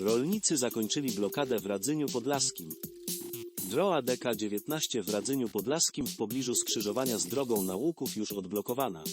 Rolnicy zakończyli blokadę w Radzyniu Podlaskim. Droga DK19 w Radzyniu Podlaskim w pobliżu skrzyżowania z drogą Nauków już odblokowana.